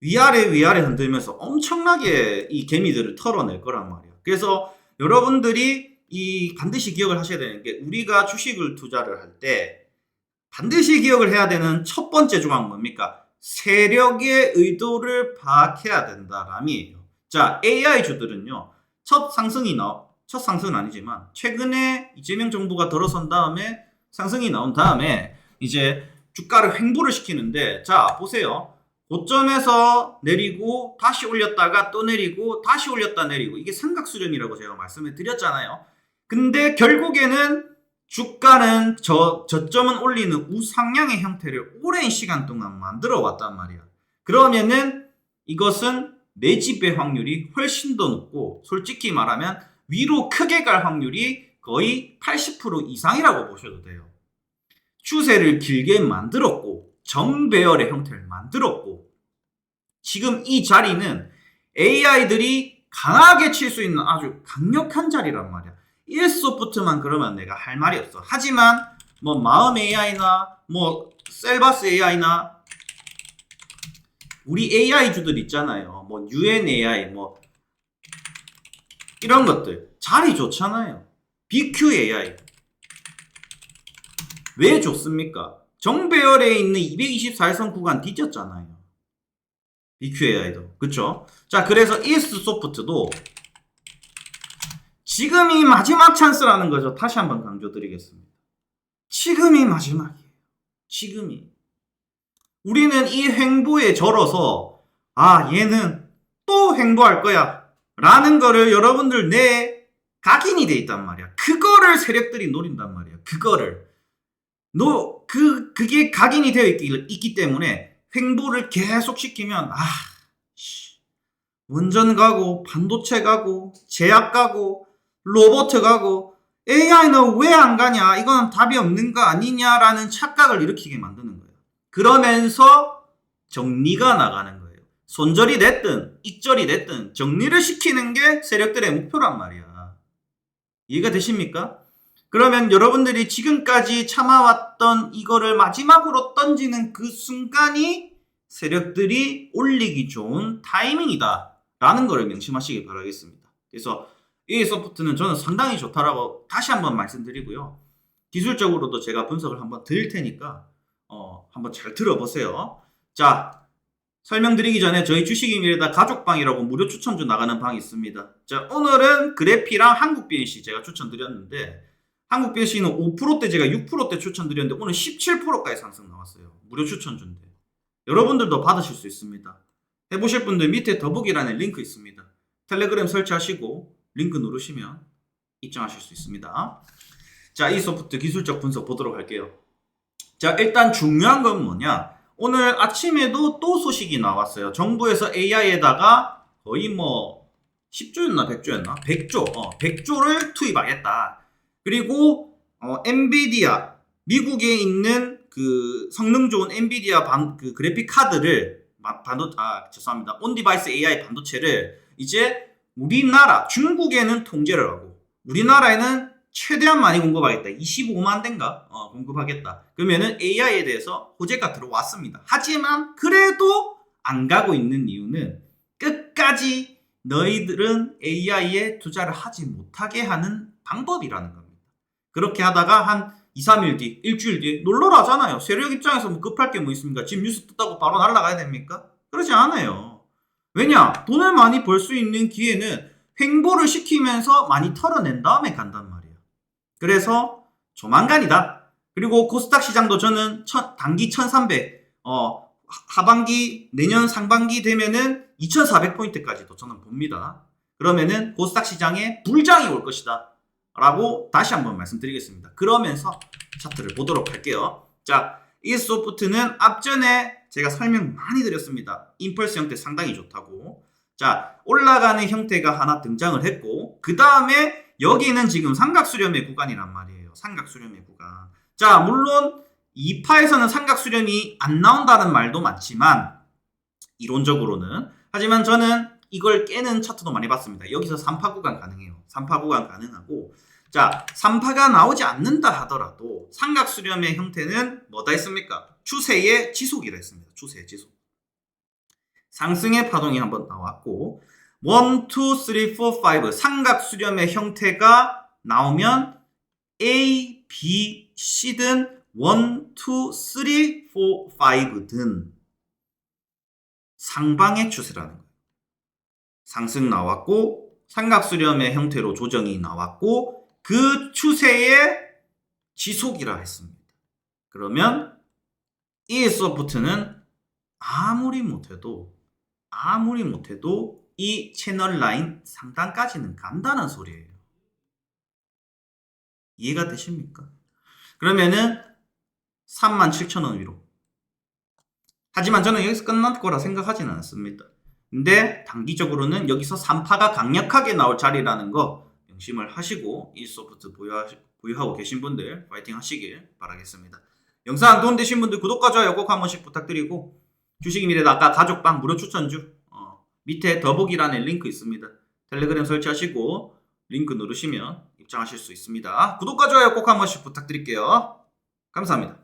위아래 위아래 흔들면서 엄청나게 이 개미들을 털어낼 거란 말이야. 그래서 여러분들이 이 반드시 기억을 하셔야 되는 게 우리가 주식을 투자를 할 때 반드시 기억을 해야 되는 첫 번째 조항 뭡니까? 세력의 의도를 파악해야 된다람이에요. 자, AI 주들은요. 첫 상승이 나, 첫 상승은 아니지만 최근에 이재명 정부가 들어선 다음에 상승이 나온 다음에 이제 주가를 횡보를 시키는데 자, 보세요. 고점에서 내리고 다시 올렸다가 또 내리고 다시 올렸다 내리고 이게 삼각 수렴이라고 제가 말씀을 드렸잖아요. 근데 결국에는 주가는 저 저점은 올리는 우상향의 형태를 오랜 시간 동안 만들어 왔단 말이야. 그러면은 이것은 매집의 확률이 훨씬 더 높고 솔직히 말하면 위로 크게 갈 확률이 거의 80% 이상이라고 보셔도 돼요. 추세를 길게 만들었고 정배열의 형태를 만들었고 지금 이 자리는 AI들이 강하게 칠 수 있는 아주 강력한 자리란 말이야. 1소프트만 그러면 내가 할 말이 없어. 하지만 뭐 마음 AI나 뭐 셀바스 AI나 우리 AI 주들 있잖아요. 뭐 UN AI 뭐 이런 것들 자리 좋잖아요. BQ AI 왜 좋습니까? 정배열에 있는 224일선 구간 뒤졌잖아요. BQAI도. 그쵸? 자, 그래서 ES 소프트도 지금이 마지막 찬스라는 거죠. 다시 한번 강조드리겠습니다. 지금이 마지막이에요. 지금이. 우리는 이 횡보에 절어서, 아, 얘는 또 횡보할 거야. 라는 거를 여러분들 내 각인이 돼 있단 말이야. 그거를 세력들이 노린단 말이야. 그거를. 너, 그, 그게 각인이 되어 있기, 있기 때문에 횡보를 계속 시키면, 아, 씨, 원전 가고, 반도체 가고, 제약 가고, 로봇 가고, AI는 왜 안 가냐? 이건 답이 없는 거 아니냐라는 착각을 일으키게 만드는 거예요. 그러면서 정리가 나가는 거예요. 손절이 됐든, 익절이 됐든, 정리를 시키는 게 세력들의 목표란 말이야. 이해가 되십니까? 그러면 여러분들이 지금까지 참아왔던 이거를 마지막으로 던지는 그 순간이 세력들이 올리기 좋은 타이밍이다. 라는 거를 명심하시기 바라겠습니다. 그래서 이 소프트는 저는 상당히 좋다라고 다시 한번 말씀드리고요. 기술적으로도 제가 분석을 한번 드릴 테니까 어, 한번 잘 들어보세요. 자, 설명드리기 전에 저희 주식임에다 가족방이라고 무료 추천주 나가는 방이 있습니다. 자, 오늘은 그래피랑 한국 BNC 제가 추천드렸는데 한국 BNC는 5%대 제가 6%대 추천드렸는데 오늘 17%까지 상승 나왔어요. 무료 추천주인데. 여러분들도 받으실 수 있습니다. 해보실 분들 밑에 더보기란에 링크 있습니다. 텔레그램 설치하시고 링크 누르시면 입장하실 수 있습니다. 자, 이 소프트 기술적 분석 보도록 할게요. 자, 일단 중요한 건 뭐냐? 오늘 아침에도 또 소식이 나왔어요. 정부에서 AI에다가 거의 뭐 10조였나 100조였나? 100조, 어, 100조를 투입하겠다. 그리고 어, 엔비디아 미국에 있는 그 성능 좋은 엔비디아 반, 그 그래픽 카드를 마- 반도 아 죄송합니다. 온 디바이스 AI 반도체를 이제 우리나라 중국에는 통제를 하고 우리나라에는 최대한 많이 공급하겠다. 25만 대인가? 어, 공급하겠다. 그러면은 AI에 대해서 호재가 들어왔습니다. 하지만 그래도 안 가고 있는 이유는 끝까지 너희들은 AI에 투자를 하지 못하게 하는 방법이라는 겁니다. 그렇게 하다가 한 2, 3일 뒤, 일주일 뒤에 놀러라잖아요. 세력 입장에서 뭐 급할 게 뭐 있습니까? 지금 뉴스 떴다고 바로 날아가야 됩니까? 그러지 않아요. 왜냐? 돈을 많이 벌 수 있는 기회는 횡보를 시키면서 많이 털어낸 다음에 간단 말이에요. 그래서 조만간이다. 그리고 코스닥 시장도 저는 천- 단기 1300, 어, 하- 하반기, 내년 상반기 되면은 2400포인트까지도 저는 봅니다. 그러면은 코스닥 시장에 불장이 올 것이다. 라고 다시 한번 말씀드리겠습니다. 그러면서 차트를 보도록 할게요. 자, 이 소프트는 앞전에 제가 설명 많이 드렸습니다. 임펄스 형태 상당히 좋다고. 자, 올라가는 형태가 하나 등장을 했고, 그 다음에 여기는 지금 삼각수렴의 구간이란 말이에요. 삼각수렴의 구간. 자, 물론 2파에서는 삼각수렴이 안 나온다는 말도 많지만, 이론적으로는. 하지만 저는 이걸 깨는 차트도 많이 봤습니다. 여기서 3파 구간 가능해요. 3파 구간 가능하고, 자, 3파가 나오지 않는다 하더라도 삼각 수렴의 형태는 뭐다 했습니까? 추세의 지속이라 했습니다. 추세의 지속. 상승의 파동이 한번 나왔고 1, 2, 3, 4, 5 삼각 수렴의 형태가 나오면 A, B, C든 1, 2, 3, 4, 5든 상방의 추세라는 거예요. 상승 나왔고 삼각 수렴의 형태로 조정이 나왔고 그 추세의 지속이라 했습니다. 그러면 이 소프트는 아무리 못해도 아무리 못해도 이 채널 라인 상단까지는 간다는 소리예요. 이해가 되십니까? 그러면은 37,000원 위로. 하지만 저는 여기서 끝날 거라 생각하지는 않습니다. 근데 단기적으로는 여기서 3파가 강력하게 나올 자리라는 거 명심을 하시고 이 소프트 보유하, 보유하고 계신 분들 파이팅 하시길 바라겠습니다. 영상 도움되신 분들 구독과 좋아요 꼭 한 번씩 부탁드리고 주식이 미래다 아까 가족방 무료 추천주 어, 밑에 더보기란에 링크 있습니다. 텔레그램 설치하시고 링크 누르시면 입장하실 수 있습니다. 구독과 좋아요 꼭 한 번씩 부탁드릴게요. 감사합니다.